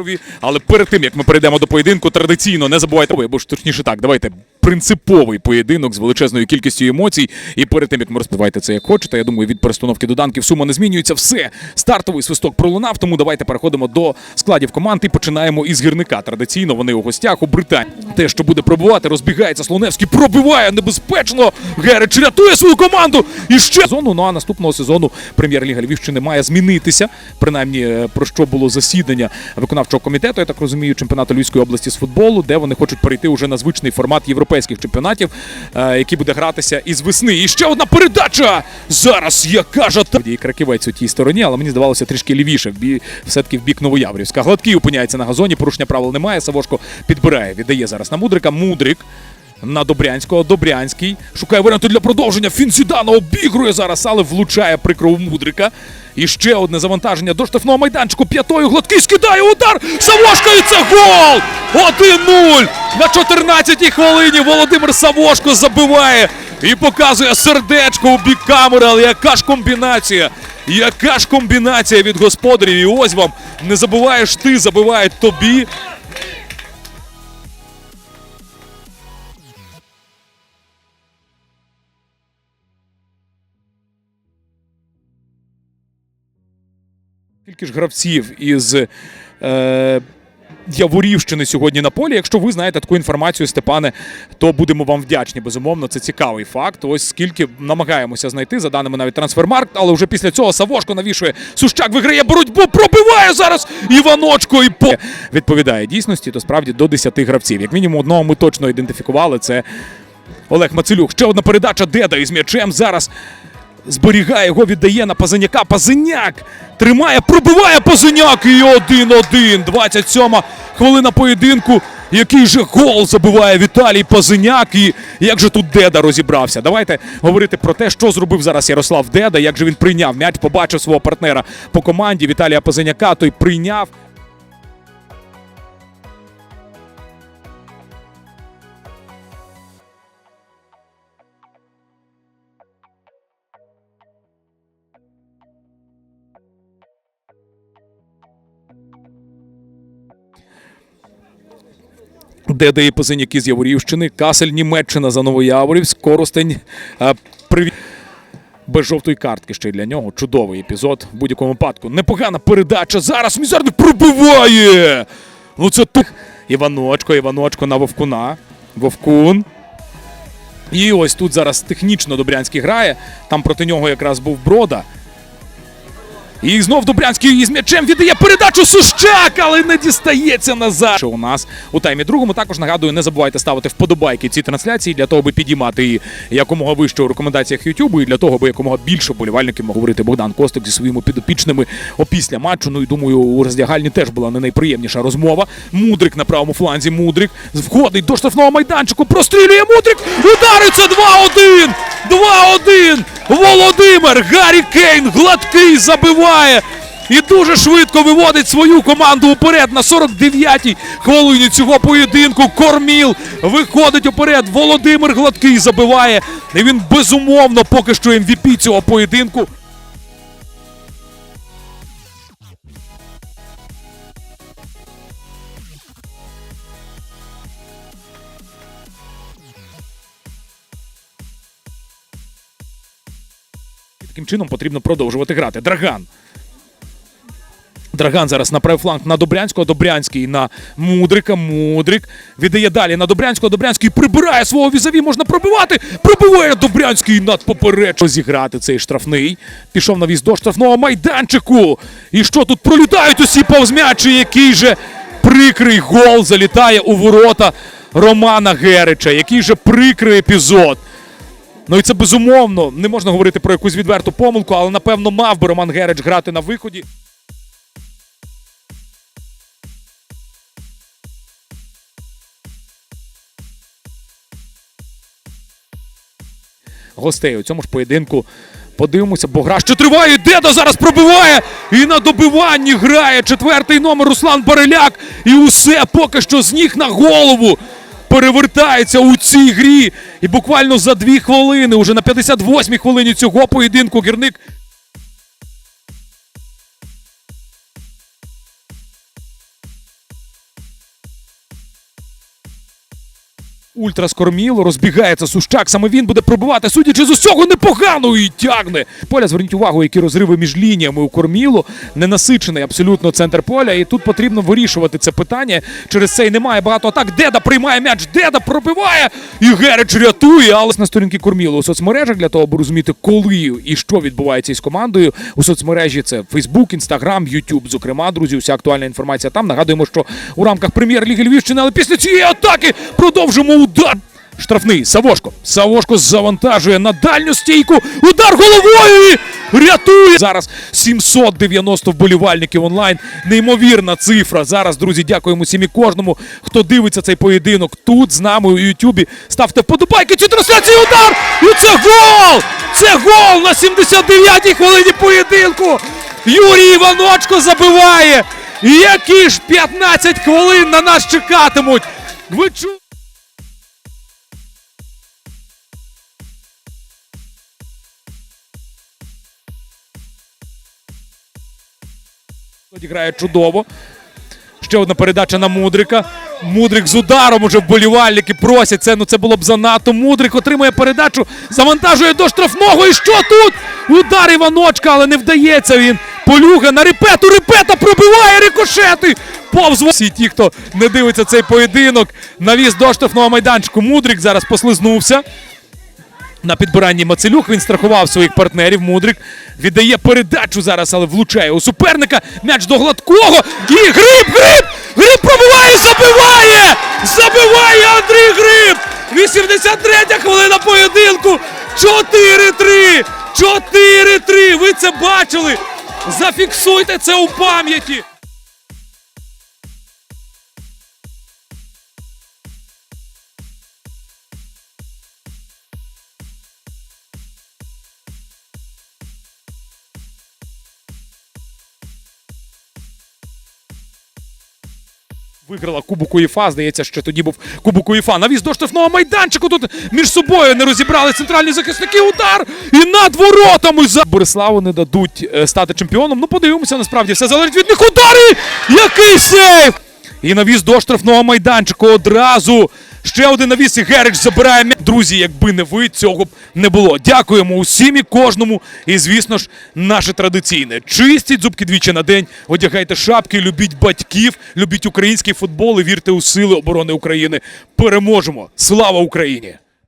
Володимирові. Але перед тим як ми перейдемо до поєдинку, традиційно не забувайте, або ж точніше так, давайте принциповий поєдинок з величезною кількістю емоцій. І перед тим як ми розпливайте це як хочете, я думаю, від перестановки до данків сума не змінюється. Все стартовий свисток пролунав. Тому давайте переходимо до складів команд і починаємо із гірника. Традиційно вони у гостях у Британії. Те, що буде пробувати, розбігається Слоневський, пробиває небезпечно. Герич рятує свою команду. І ще зону. Ну а наступного сезону прем'єр-ліга Львівщини має змінитися. Принаймні, е, про що було засідання виконавчого комітету, я так розумію, чемпіонату Львівської області з футболу, де вони хочуть перейти уже на звичний формат європейських чемпіонатів, е, який буде гратися із весни. І ще одна передача! Зараз яка ж та... І краківець у тій стороні, але мені здавалося трішки лівіше, все-таки в бік Новояврівська. Гладкий опиняється на газоні, порушення правил немає. Савошко підбирає, віддає зараз на Мудрика. Мудрик на Добрянського. Добрянський шукає варіанти для продовження. Фінсідана обігрує зараз, але влучає прикро у Мудрика. І ще одне завантаження до штрафного майданчику. П'ятою гладкий скидає удар. Савошко і це гол! 1-0! На 14-й хвилині Володимир Савошко забиває і показує сердечко у бік камери. Але яка ж комбінація? Яка ж комбінація від господарів? І ось вам не забуваєш ти, забивають тобі. Скільки ж гравців із е, Яворівщини сьогодні на полі. Якщо ви знаєте таку інформацію, Степане, то будемо вам вдячні. Безумовно, це цікавий факт. Ось скільки намагаємося знайти за даними навіть трансфермаркт, але вже після цього Савошко навішує Сущак виграє боротьбу, пробиває зараз Іваночко і по відповідає дійсності. То справді до 10 гравців. Як мінімум одного ми точно ідентифікували. Це Олег Мацелюк. Ще одна передача Деда із м'ячем зараз. Зберігає його, віддає на Пазиняка. Пазиняк тримає, пробиває Пазиняк і 1-1. 27 хвилина поєдинку. Який же гол забиває Віталій Пазиняк. І як же тут Деда розібрався? Давайте говорити про те, що зробив зараз Ярослав Деда, як же він прийняв м'яч, побачив свого партнера по команді Віталія Пазиняка. Той прийняв. Деда і Пазиняки з Яворівщини, Касель Німеччина за Новояворівськ, Коростень. е, Привіт. Без жовтої картки ще й для нього. Чудовий епізод в будь-якому випадку. Непогана передача. Зараз мізерник пробиває. Ну це тут. Іваночко, Іваночко на Вовкуна. Вовкун. І ось тут зараз технічно Добрянський грає. Там проти нього якраз був Брода. І знов Добрянський із м'ячем віддає передачу Сущак, але не дістається назад. Що у нас у таймі другому також нагадую, не забувайте ставити вподобайки ці трансляції для того, аби підіймати її якомога вище у рекомендаціях YouTube і для того, аби якомога більше болівальників мог говорити Богдан Костик зі своїми підопічними опісля матчу. Ну і думаю, у роздягальні теж була не найприємніша розмова. Мудрик на правому фланзі. Мудрик входить до штрафного майданчику. Прострілює Мудрик. Удариться 2-1! 2-1! Володимир Гаррі Кейн гладкий забиває. І дуже швидко виводить свою команду уперед на 49-й хвилині цього поєдинку. Корміл виходить уперед. Володимир Гладкий забиває. І він безумовно поки що MVP цього поєдинку. Таким чином потрібно продовжувати грати. Драган. Драган зараз на правий фланг на Добрянського. Добрянський на Мудрика. Мудрик віддає далі на Добрянського. Добрянський прибирає свого візаві. Можна пробивати. Пробиває Добрянський над попереч. Зіграти цей штрафний. Пішов на віз до штрафного майданчику. І що тут пролітають усі повз м'ячі, який же прикрий гол залітає у ворота Романа Герича. Який же прикрий епізод. Ну і це безумовно не можна говорити про якусь відверту помилку, але напевно мав би Роман Герич грати на виході. Гостей у цьому ж поєдинку подивимося, бо гра ще триває. Деда зараз пробиває і на добиванні грає четвертий номер Руслан Бареляк. І усе поки що з ніг на голову перевертається у цій грі. І буквально за дві хвилини, уже на 58-й хвилині цього поєдинку гірник Ультра скорміло, розбігається Сущак. Саме він буде пробивати, судячи з усього, непогано і тягне. Поля, зверніть увагу, які розриви між лініями у корміло. Ненасичений абсолютно центр поля. І тут потрібно вирішувати це питання. Через це й немає багато атак. Деда приймає м'яч, Деда пробиває. І Герич рятує. Але на сторінки корміло у соцмережах для того, аби розуміти, коли і що відбувається із командою. У соцмережі це Facebook, Instagram, YouTube. Зокрема, друзі, вся актуальна інформація там. Нагадуємо, що у рамках прем'єр-ліги Львівщини, але після цієї атаки продовжимо удар. Штрафний Савошко. Савошко завантажує на дальню стійку. Удар головою і рятує. Зараз 790 вболівальників онлайн. Неймовірна цифра. Зараз, друзі, дякуємо всім і кожному, хто дивиться цей поєдинок тут з нами у Ютубі. Ставте подобайки цю трансляцію. Удар! І це гол! Це гол на 79-й хвилині поєдинку. Юрій Іваночко забиває. Які ж 15 хвилин на нас чекатимуть. Ви чу... Грає чудово. Ще одна передача на Мудрика. Мудрик з ударом уже вболівальники просять це. Ну це було б занадто. Мудрик отримує передачу, завантажує до штрафного. І що тут? Удар Іваночка, але не вдається він. Полюга на репету. Репета пробиває рикошети. Повз всі ті, хто не дивиться цей поєдинок. Навіз до штрафного майданчику. Мудрик зараз послизнувся. На підбиранні Мацелюк він страхував своїх партнерів. Мудрик віддає передачу зараз, але влучає у суперника. М'яч до гладкого. І гриб, гриб! Гриб пробиває, забиває! Забиває Андрій Гриб! 83-я хвилина поєдинку. 4-3! 4-3! Ви це бачили! Зафіксуйте це у пам'яті! Виграла Кубок УЄФА. Здається, що тоді був Кубок УЄФА. Навіз до штрафного майданчику. Тут між собою не розібрали центральні захисники. Удар! І над воротами за Бориславу не дадуть е, стати чемпіоном. Ну, подивимося, насправді все залежить від них. Удари! Який сейф! І навіс до штрафного майданчику одразу. Ще один навіс і Герич забирає м'яч. Друзі, якби не ви, цього б не було. Дякуємо усім і кожному. І, звісно ж, наше традиційне. Чистіть зубки двічі на день, одягайте шапки, любіть батьків, любіть український футбол і вірте у сили оборони України. Переможемо! Слава Україні!